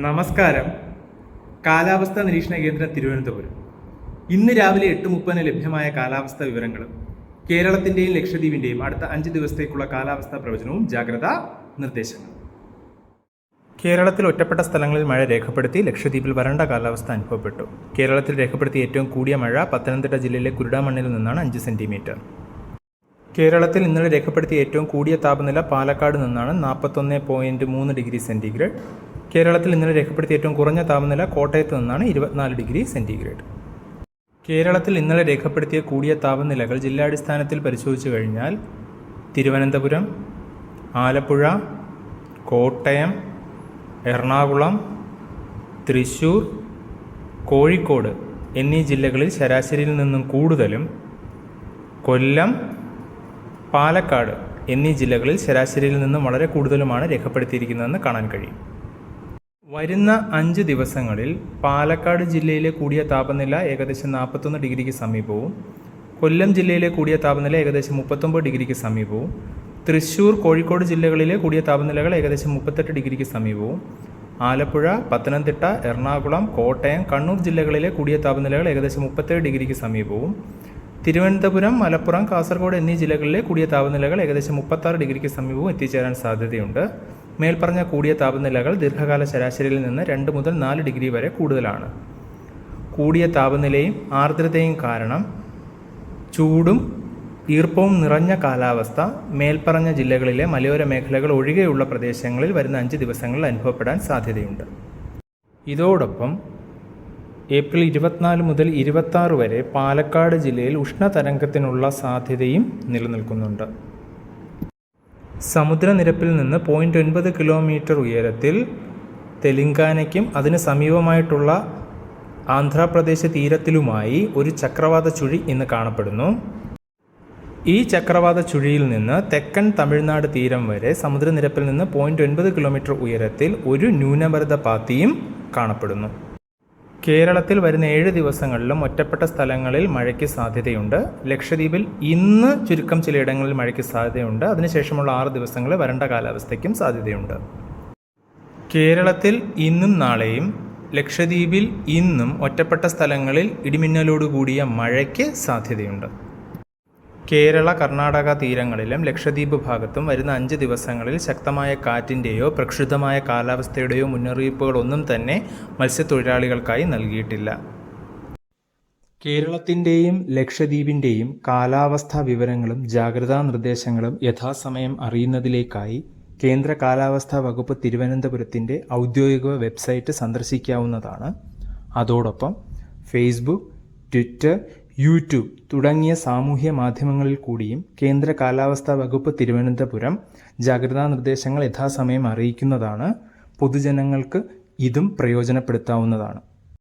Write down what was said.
നമസ്കാരം. കാലാവസ്ഥാ നിരീക്ഷണ കേന്ദ്രം തിരുവനന്തപുരം. ഇന്ന് രാവിലെ എട്ട് മുപ്പതിന് ലഭ്യമായ കാലാവസ്ഥാ വിവരങ്ങളും കേരളത്തിന്റെയും ലക്ഷദ്വീപിന്റെയും അടുത്ത അഞ്ച് ദിവസത്തേക്കുള്ള കാലാവസ്ഥാ പ്രവചനവും ജാഗ്രതാ നിർദ്ദേശങ്ങൾ. കേരളത്തിൽ ഒറ്റപ്പെട്ട സ്ഥലങ്ങളിൽ മഴ രേഖപ്പെടുത്തി ലക്ഷദ്വീപിൽ വരണ്ട കാലാവസ്ഥ അനുഭവപ്പെട്ടു. കേരളത്തിൽ രേഖപ്പെടുത്തിയ ഏറ്റവും കൂടിയ മഴ പത്തനംതിട്ട ജില്ലയിലെ കുരുടാമണ്ണിൽ നിന്നാണ് അഞ്ച് സെന്റിമീറ്റർ. കേരളത്തിൽ ഇന്നലെ രേഖപ്പെടുത്തിയ ഏറ്റവും കൂടിയ താപനില പാലക്കാട് നിന്നാണ് നാൽപ്പത്തൊന്ന് പോയിന്റ് മൂന്ന് ഡിഗ്രി സെന്റിഗ്രേഡ് കേരളത്തിൽ ഇന്നലെ രേഖപ്പെടുത്തിയ ഏറ്റവും കുറഞ്ഞ താപനില കോട്ടയത്ത് നിന്നാണ് ഇരുപത്തിനാല് ഡിഗ്രി സെന്റിഗ്രേഡ് കേരളത്തിൽ ഇന്നലെ രേഖപ്പെടുത്തിയ കൂടിയ താപനിലകൾ ജില്ലാടിസ്ഥാനത്തിൽ പരിശോധിച്ചു കഴിഞ്ഞാൽ തിരുവനന്തപുരം ആലപ്പുഴ കോട്ടയം എറണാകുളം തൃശൂർ കോഴിക്കോട് എന്നീ ജില്ലകളിൽ ശരാശരിയിൽ നിന്നും കൂടുതലും കൊല്ലം പാലക്കാട് എന്നീ ജില്ലകളിൽ ശരാശരിയിൽ നിന്നും വളരെ കൂടുതലുമാണ് രേഖപ്പെടുത്തിയിരിക്കുന്നതെന്ന് കാണാൻ കഴിയും. വരുന്ന അഞ്ച് ദിവസങ്ങളിൽ പാലക്കാട് ജില്ലയിലെ കൂടിയ താപനില ഏകദേശം നാൽപ്പത്തൊന്ന് ഡിഗ്രിക്ക് സമീപവും കൊല്ലം ജില്ലയിലെ കൂടിയ താപനില ഏകദേശം മുപ്പത്തൊമ്പത് ഡിഗ്രിക്ക് സമീപവും തൃശ്ശൂർ കോഴിക്കോട് ജില്ലകളിലെ കൂടിയ താപനിലകൾ ഏകദേശം മുപ്പത്തെട്ട് ഡിഗ്രിക്ക് സമീപവും ആലപ്പുഴ പത്തനംതിട്ട എറണാകുളം കോട്ടയം കണ്ണൂർ ജില്ലകളിലെ കൂടിയ താപനിലകൾ ഏകദേശം മുപ്പത്തേഴ് ഡിഗ്രിക്ക് സമീപവും തിരുവനന്തപുരം മലപ്പുറം കാസർഗോഡ് എന്നീ ജില്ലകളിലെ കൂടിയ താപനിലകൾ ഏകദേശം മുപ്പത്താറ് ഡിഗ്രിക്ക് സമീപവും എത്തിച്ചേരാൻ സാധ്യതയുണ്ട്. മേൽപ്പറഞ്ഞ കൂടിയ താപനിലകൾ ദീർഘകാല ശരാശരിയിൽ നിന്ന് രണ്ട് മുതൽ നാല് ഡിഗ്രി വരെ കൂടുതലാണ്. കൂടിയ താപനിലയും ആർദ്രതയും കാരണം ചൂടും ഈർപ്പവും നിറഞ്ഞ കാലാവസ്ഥ മേൽപ്പറഞ്ഞ ജില്ലകളിലെ മലയോര മേഖലകൾ ഒഴികെയുള്ള പ്രദേശങ്ങളിൽ വരുന്ന അഞ്ച് ദിവസങ്ങളിൽ അനുഭവപ്പെടാൻ സാധ്യതയുണ്ട്. ഇതോടൊപ്പം ഏപ്രിൽ ഇരുപത്തിനാല് മുതൽ ഇരുപത്താറ് വരെ പാലക്കാട് ജില്ലയിൽ ഉഷ്ണതരംഗത്തിനുള്ള സാധ്യതയും നിലനിൽക്കുന്നുണ്ട്. സമുദ്രനിരപ്പിൽ നിന്ന് പോയിന്റ് ഒൻപത് കിലോമീറ്റർ ഉയരത്തിൽ തെലങ്കാനയ്ക്കും അതിന് സമീപമായിട്ടുള്ള ആന്ധ്രാപ്രദേശ് തീരത്തിലുമായി ഒരു ചക്രവാത ചുഴി ഇന്ന് കാണപ്പെടുന്നു. ഈ ചക്രവാത ചുഴിയിൽ നിന്ന് തെക്കൻ തമിഴ്നാട് തീരം വരെ സമുദ്രനിരപ്പിൽ നിന്ന് പോയിന്റ് ഒൻപത് കിലോമീറ്റർ ഉയരത്തിൽ ഒരു ന്യൂനമർദ്ദ പാത്തിയും കാണപ്പെടുന്നു. കേരളത്തിൽ വരുന്ന ഏഴ് ദിവസങ്ങളിലും ഒറ്റപ്പെട്ട സ്ഥലങ്ങളിൽ മഴയ്ക്ക് സാധ്യതയുണ്ട്. ലക്ഷദ്വീപിൽ ഇന്ന് ചുരുക്കം ചിലയിടങ്ങളിൽ മഴയ്ക്ക് സാധ്യതയുണ്ട്. അതിനുശേഷമുള്ള ആറ് ദിവസങ്ങളിൽ വരണ്ട കാലാവസ്ഥയ്ക്കും സാധ്യതയുണ്ട്. കേരളത്തിൽ ഇന്നും നാളെയും ലക്ഷദ്വീപിൽ ഇന്നും ഒറ്റപ്പെട്ട സ്ഥലങ്ങളിൽ ഇടിമിന്നലോടുകൂടിയ മഴയ്ക്ക് സാധ്യതയുണ്ട്. കേരള കർണാടക തീരങ്ങളിലും ലക്ഷദ്വീപ് ഭാഗത്തും വരുന്ന അഞ്ച് ദിവസങ്ങളിൽ ശക്തമായ കാറ്റിന്റെയോ പ്രക്ഷുബ്ധമായ കാലാവസ്ഥയുടെയോ മുന്നറിയിപ്പുകളൊന്നും തന്നെ മത്സ്യത്തൊഴിലാളികൾക്കായി നൽകിയിട്ടില്ല. കേരളത്തിന്റെയും ലക്ഷദ്വീപിന്റെയും കാലാവസ്ഥാ വിവരങ്ങളും ജാഗ്രതാ നിർദ്ദേശങ്ങളും യഥാസമയം അറിയുന്നതിലേക്കായി കേന്ദ്ര കാലാവസ്ഥാ വകുപ്പ് തിരുവനന്തപുരത്തിന്റെ ഔദ്യോഗിക വെബ്സൈറ്റ് സന്ദർശിക്കാവുന്നതാണ്. അതോടൊപ്പം ഫേസ്ബുക്ക് ട്വിറ്റർ യൂട്യൂബ് തുടങ്ങിയ സാമൂഹ്യ മാധ്യമങ്ങളിൽ കൂടിയും കേന്ദ്ര കാലാവസ്ഥാ വകുപ്പ് തിരുവനന്തപുരം ജാഗ്രതാ നിർദ്ദേശങ്ങൾ യഥാസമയം അറിയിക്കുന്നതാണ്. പൊതുജനങ്ങൾക്ക് ഇതും പ്രയോജനപ്പെടുത്താവുന്നതാണ്.